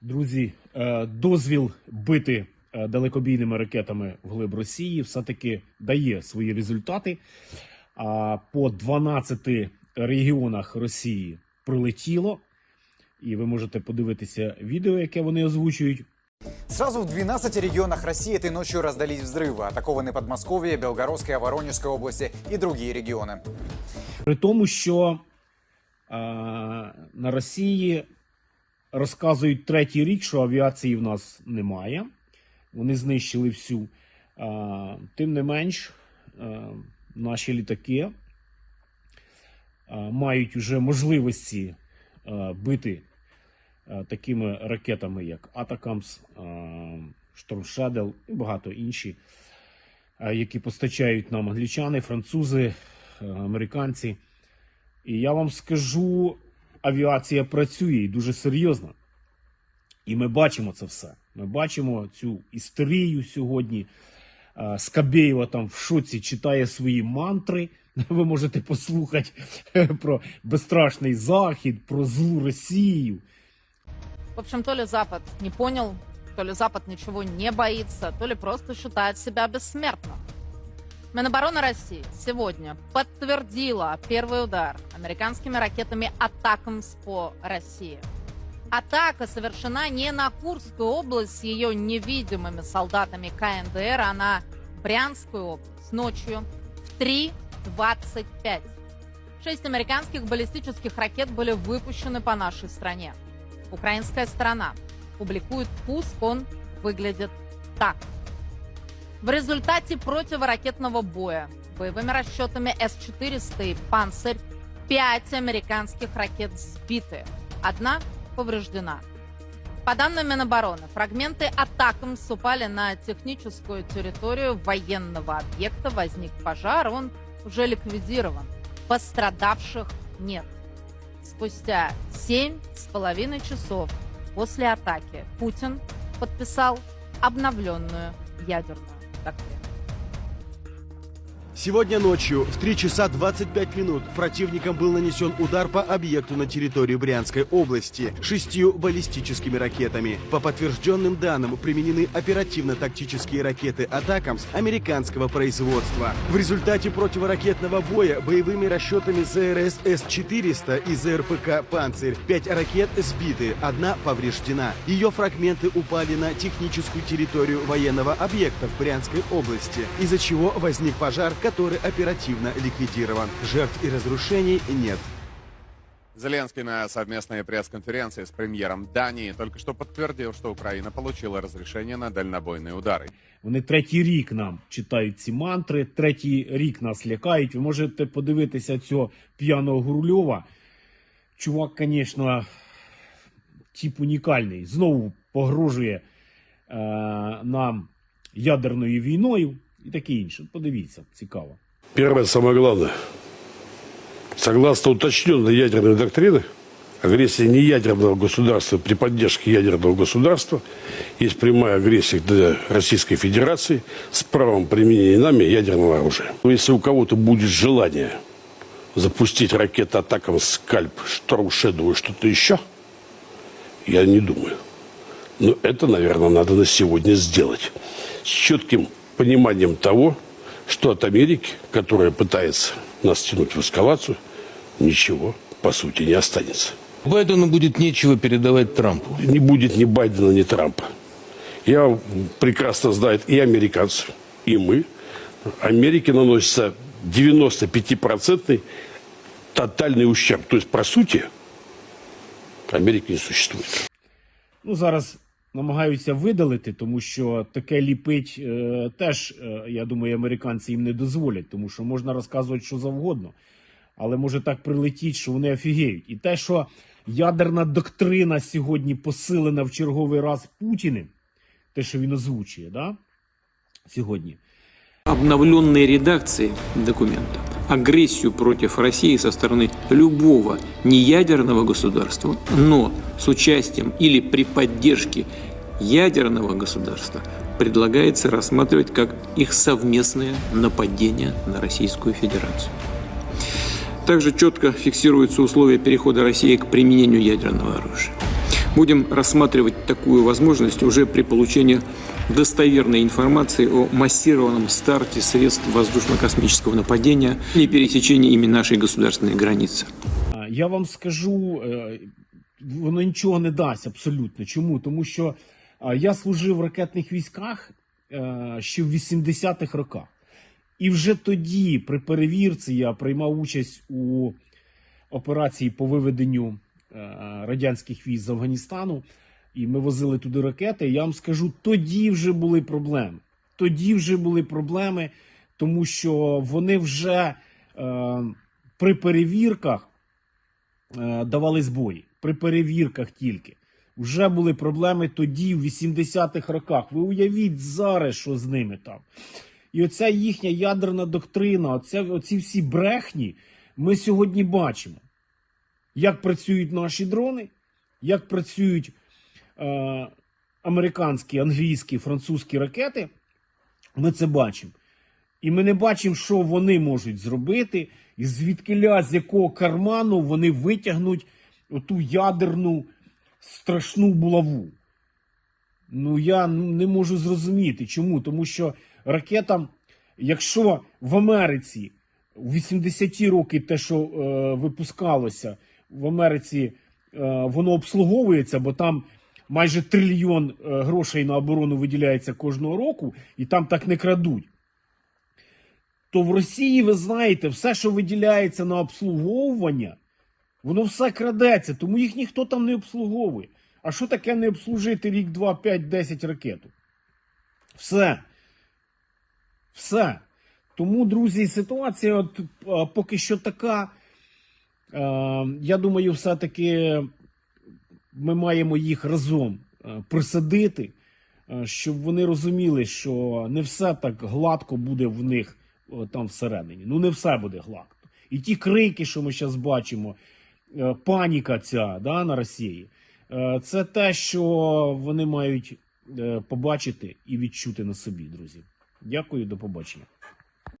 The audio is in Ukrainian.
Друзі, е, дозвіл бити е, далекобійними ракетами вглиб Росії все-таки дає свої результати. А По 12 регіонах Росії прилетіло, і ви можете подивитися відео, яке вони озвучують. Сразу в 12 регионах России этой ночью раздались взрывы. Атакованы Подмосковье, Белгородская, Воронежская области и другие регионы. При тому, що е, на Росії розказують третій рік, що авіації в нас немає. Вони знищили всю. Тим не менш, наші літаки мають вже можливості бити такими ракетами, як Атакамс, Shadow і багато інші, які постачають нам англічани, французи, американці. І я вам скажу, авіація працює і дуже серйозно. І ми бачимо це все. Ми бачимо цю істерію сьогодні. Е, Скабєєва там в шоці читає свої мантри. Ви можете послухати про безстрашний захід, про злу Росію. В общем, то ли Запад не понял, то ли Запад ничего не боится, то ли просто считает себя бессмертным. Минобороны России сегодня подтвердила первый удар американскими ракетами «Атакамс» по России. Атака совершена не на Курскую область с ее невидимыми солдатами КНДР, а на Брянскую область ночью в 3.25. Шесть американских баллистических ракет были выпущены по нашей стране. Украинская сторона публикует пуск, он выглядит так. В результате противоракетного боя боевыми расчетами С-400 и «Панцирь» пять американских ракет сбиты, одна повреждена. По данным Минобороны, фрагменты атакам упали на техническую территорию военного объекта. Возник пожар, он уже ликвидирован. Пострадавших нет. Спустя семь с половиной часов после атаки Путин подписал обновленную ядерную da Câmara. Сегодня ночью в 3 часа 25 минут противником был нанесен удар по объекту на территории Брянской области шестью баллистическими ракетами. По подтвержденным данным применены оперативно-тактические ракеты «Атакамс» американского производства. В результате противоракетного боя боевыми расчетами ЗРС С-400 и ЗРПК «Панцирь» пять ракет сбиты, одна повреждена. Ее фрагменты упали на техническую территорию военного объекта в Брянской области, из-за чего возник пожар, который оперативно ликвидирован. Жертв и разрушений нет. Зеленский на совместной пресс-конференции с премьером Дании только что подтвердил, что Украина получила разрешение на дальнобойные удары. Вони третій рік нам читають ці мантри, третій рік нас лякають. Ви можете подивитися цього п'яного Гурльова. Чувак, звісно, тип унікальний. Знову погрожує е, нам ядерною війною і таке інше. Подивіться, цікаво. Первое, самое главное. Согласно уточненной ядерной доктрины, агрессия неядерного государства при поддержке ядерного государства есть прямая агрессия для Российской Федерации с правом применения нами ядерного оружия. Если у кого-то будет желание запустить ракеты атакам «Скальп», «Шторм Шэдоу» и что-то еще, я не думаю. Но это, наверное, надо на сегодня сделать. С четким пониманием того, что от Америки, которая пытается нас тянуть в эскалацию, ничего, по сути, не останется. Байдену будет нечего передавать Трампу. Не будет ни Байдена, ни Трампа. Я прекрасно знаю и американцев, и мы. Америке наносится 95% тотальный ущерб. То есть, по сути, Америки не существует. Ну, зараз намагаються видалити, тому що таке ліпить е, теж, е, я думаю, американці їм не дозволять, тому що можна розказувати що завгодно. Але може так прилетіть, що вони офігеють. І те, що ядерна доктрина сьогодні посилена в черговий раз Путіним, те, що він озвучує, да? сьогодні. обновленной редакции документа агрессию против России со стороны любого неядерного государства, но с участием или при поддержке ядерного государства предлагается рассматривать как их совместное нападение на Российскую Федерацию. Также четко фиксируются условия перехода России к применению ядерного оружия. Будем рассматривать такую возможность уже при получении достоверной информации о массированном старте средств воздушно-космического нападения и пересечении ими нашей государственной границы. Я вам скажу, е, воно нічого не дасть абсолютно. Чому? Тому що я служив в ракетних військах е, ще в 80-х роках. І вже тоді, при перевірці, я приймав участь у операції по виведенню радянських військ з Афганістану. І ми возили туди ракети. Я вам скажу, тоді вже були проблеми. Тоді вже були проблеми, тому що вони вже е, при перевірках е, давали збої. При перевірках тільки. Вже були проблеми тоді, в 80-х роках. Ви уявіть зараз, що з ними там. І оця їхня ядерна доктрина, оця, оці всі брехні, ми сьогодні бачимо, як працюють наші дрони, як працюють е, американські, англійські, французькі ракети. Ми це бачимо. І ми не бачимо, що вони можуть зробити, і звідкиля з якого карману вони витягнуть оту ядерну страшну булаву. Ну, я не можу зрозуміти. Чому? Тому що ракетам, якщо в Америці у 80-ті роки те, що е, випускалося в Америці, е, воно обслуговується, бо там майже трильйон е, грошей на оборону виділяється кожного року, і там так не крадуть. То в Росії, ви знаєте, все, що виділяється на обслуговування, воно все крадеться, тому їх ніхто там не обслуговує. А що таке не обслужити рік, два, п'ять, десять ракету? Все. Все. Тому, друзі, ситуація от, поки що така. Е, я думаю, все-таки ми маємо їх разом е, присадити, е, щоб вони розуміли, що не все так гладко буде в них там всередині. Ну, не все буде гладко. І ті крики, що ми зараз бачимо, е, паніка ця да, на Росії, е, це те, що вони мають е, побачити і відчути на собі, друзі. Дякую, до побачення.